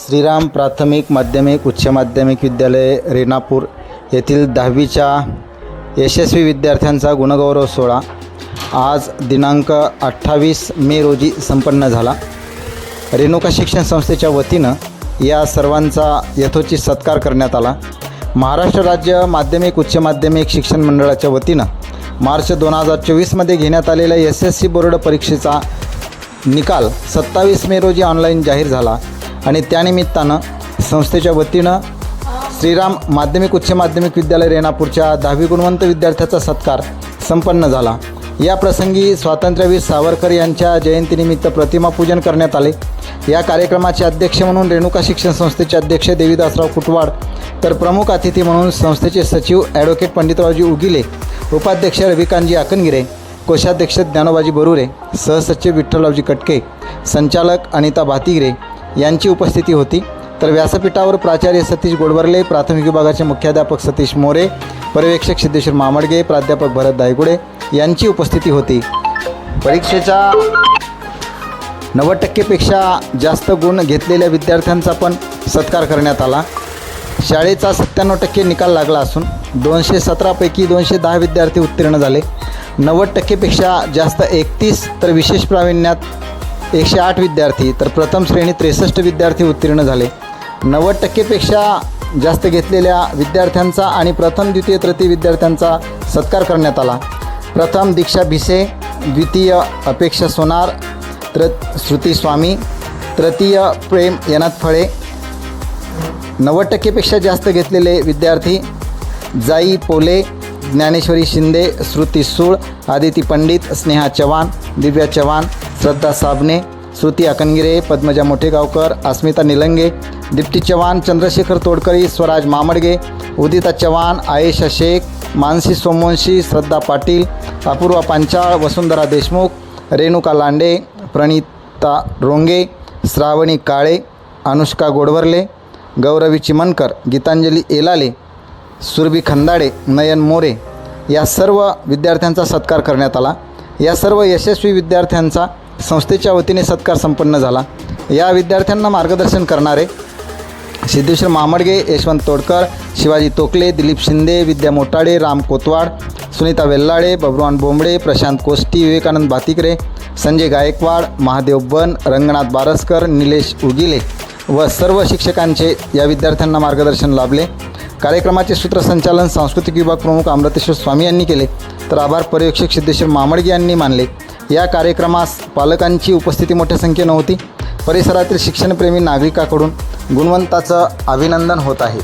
श्रीराम प्राथमिक माध्यमिक उच्च माध्यमिक विद्यालय रेणापूर येथील दहावीच्या यशस्वी विद्यार्थ्यांचा गुणगौरव सोहळा. आज दिनांक अठ्ठावीस मे रोजी संपन्न झाला. रेणुका शिक्षण संस्थेच्या वतीनं या सर्वांचा यथोचित सत्कार करण्यात आला. महाराष्ट्र राज्य माध्यमिक उच्च माध्यमिक शिक्षण मंडळाच्या वतीनं मार्च दोन हजार चोवीसमध्ये घेण्यात आलेल्या एस एस सी बोर्ड परीक्षेचा निकाल सत्तावीस मे रोजी ऑनलाईन जाहीर झाला. आणि त्यानिमित्तानं संस्थेच्या वतीनं श्रीराम माध्यमिक उच्च माध्यमिक विद्यालय रेणापूरच्या दहावी गुणवंत विद्यार्थ्याचा सत्कार संपन्न झाला. या प्रसंगी स्वातंत्र्यवीर सावरकर यांच्या जयंतीनिमित्त प्रतिमापूजन करण्यात आले. या कार्यक्रमाचे अध्यक्ष म्हणून रेणुका शिक्षण संस्थेचे अध्यक्ष देवीदासराव कुटवाड तर प्रमुख अतिथी म्हणून संस्थेचे सचिव ॲडव्होकेट पंडितरावजी उगिले उपाध्यक्ष रविकांतजी आकनगिरे कोषाध्यक्ष ज्ञानोबाजी बरुरे सहसचिव विठ्ठलरावजी कटके संचालक अनिता भातिगिरे यांची उपस्थिती होती. तर व्यासपीठावर प्राचार्य सतीश गोडबर्ले प्राथमिक विभागाचे मुख्याध्यापक सतीश मोरे पर्यवेक्षक सिद्धेश्वर मामडगे प्राध्यापक भरत दायगुडे यांची उपस्थिती होती. परीक्षेच्या नव्वद टक्केपेक्षा जास्त गुण घेतलेल्या विद्यार्थ्यांचा पण सत्कार करण्यात आला. शाळेचा सत्त्याण्णव टक्के निकाल लागला असून दोनशे सतरापैकी दोनशे दहा विद्यार्थी उत्तीर्ण झाले. नव्वद टक्केपेक्षा जास्त एकतीस तर विशेष प्रावीण्यात एकशे आठ विद्यार्थी तर प्रथम श्रेणी त्रेसष्ट विद्यार्थी उत्तीर्ण झाले. नव्वद टक्केपेक्षा जास्त घेतलेल्या विद्यार्थ्यांचा आणि प्रथम द्वितीय तृतीय विद्यार्थ्यांचा सत्कार करण्यात आला. प्रथम दीक्षा भिसे द्वितीय अपेक्षा सोनार त्र श्रुती स्वामी तृतीय प्रेम यनाथ फळे. नव्वद टक्केपेक्षा जास्त घेतलेले विद्यार्थी जाई पोले ज्ञानेश्वरी शिंदे श्रुती सूळ आदिती पंडित स्नेहा चव्हाण दिव्या चव्हाण श्रद्धा साबणे श्रुती अकनगिरे पद्मजा मोठेगावकर अस्मिता निलंगे दिप्ती चव्हाण चंद्रशेखर तोडकरी स्वराज मामडगे उदिता चव्हाण आयेशा शेख मानसी सोमवंशी श्रद्धा पाटील अपूर्वा पांचाळ वसुंधरा देशमुख रेणुका लांडे प्रणिता रोंगे श्रावणी काळे अनुष्का गोडवर्ले गौरवी चिमनकर गीतांजली एलाले सुरभी खंदाडे नयन मोरे या सर्व विद्यार्थ्यांचा सत्कार करण्यात आला. या सर्व यशस्वी विद्यार्थ्यांचा संस्थेच्या वतीने सत्कार संपन्न झाला. या विद्यार्थ्यांना मार्गदर्शन करणारे सिद्धेश्वर मामडगे यशवंत तोडकर शिवाजी तोकले दिलीप शिंदे विद्या मोटाडे राम कोतवाड सुनीता वेल्लाडे बबरुवान बोंबडे प्रशांत कोष्टी विवेकानंद भातिकरे संजय गायकवाड महादेव बन रंगनाथ बारसकर निलेश उगिले व सर्व शिक्षकांचे या विद्यार्थ्यांना मार्गदर्शन लाभले. कार्यक्रमाचे सूत्रसंचालन सांस्कृतिक विभाग प्रमुख अमृतेश्वर स्वामी यांनी केले. तर आभार पर्यवेक्षक सिद्धेश्वर मामडगे यांनी मानले. या कार्यक्रमास पालकांची उपस्थिती मोठ्या संख्येनं होती. परिसरातील शिक्षणप्रेमी नागरिकाकडून गुणवंताचं अभिनंदन होत आहे.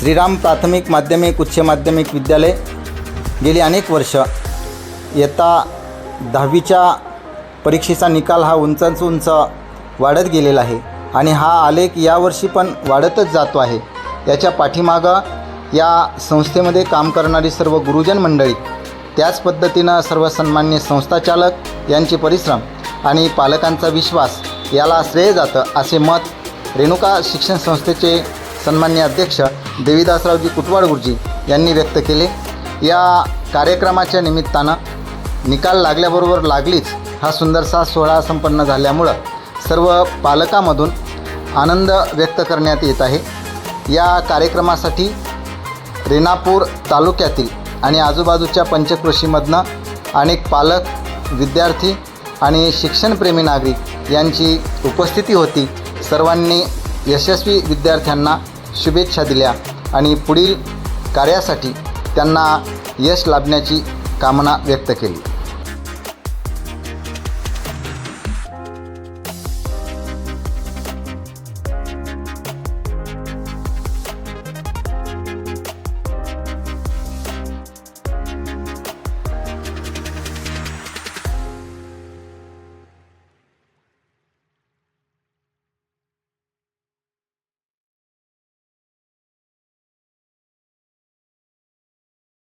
श्रीराम प्राथमिक माध्यमिक उच्च माध्यमिक विद्यालय गेली अनेक वर्ष. येता दहावीच्या परीक्षेचा निकाल हा उंचाच उंच वाढत गेलेला आहे. आणि हा आलेख यावर्षी पण वाढतच जातो आहे. याच्या पाठीमागं या संस्थेमध्ये काम करणारी सर्व गुरुजन मंडळी त्याच पद्धतीनं सर्व सन्मान्य संस्थाचालक यांचे परिश्रम आणि पालकांचा विश्वास याला श्रेय जातं असे मत रेणुका शिक्षण संस्थेचे सन्मान्य अध्यक्ष देवीदासरावजी कुटवाड गुरुजी यांनी व्यक्त केले. या कार्यक्रमाच्या निमित्तानं निकाल लागल्याबरोबर लागलीच हा सुंदरसा सोहळा संपन्न झाल्यामुळं सर्व पालकामधून आनंद व्यक्त करण्यात येत आहे. या कार्यक्रमासाठी रेणापूर तालुक्यातील आणि आजूबाजूच्या पंचकृषीमधनं अनेक पालक विद्यार्थी आणि शिक्षणप्रेमी नागरिक यांची उपस्थिती होती. सर्वांनी यशस्वी विद्यार्थ्यांना शुभेच्छा दिल्या आणि पुढील कार्यासाठी त्यांना यश लाभण्याची कामना व्यक्त केली.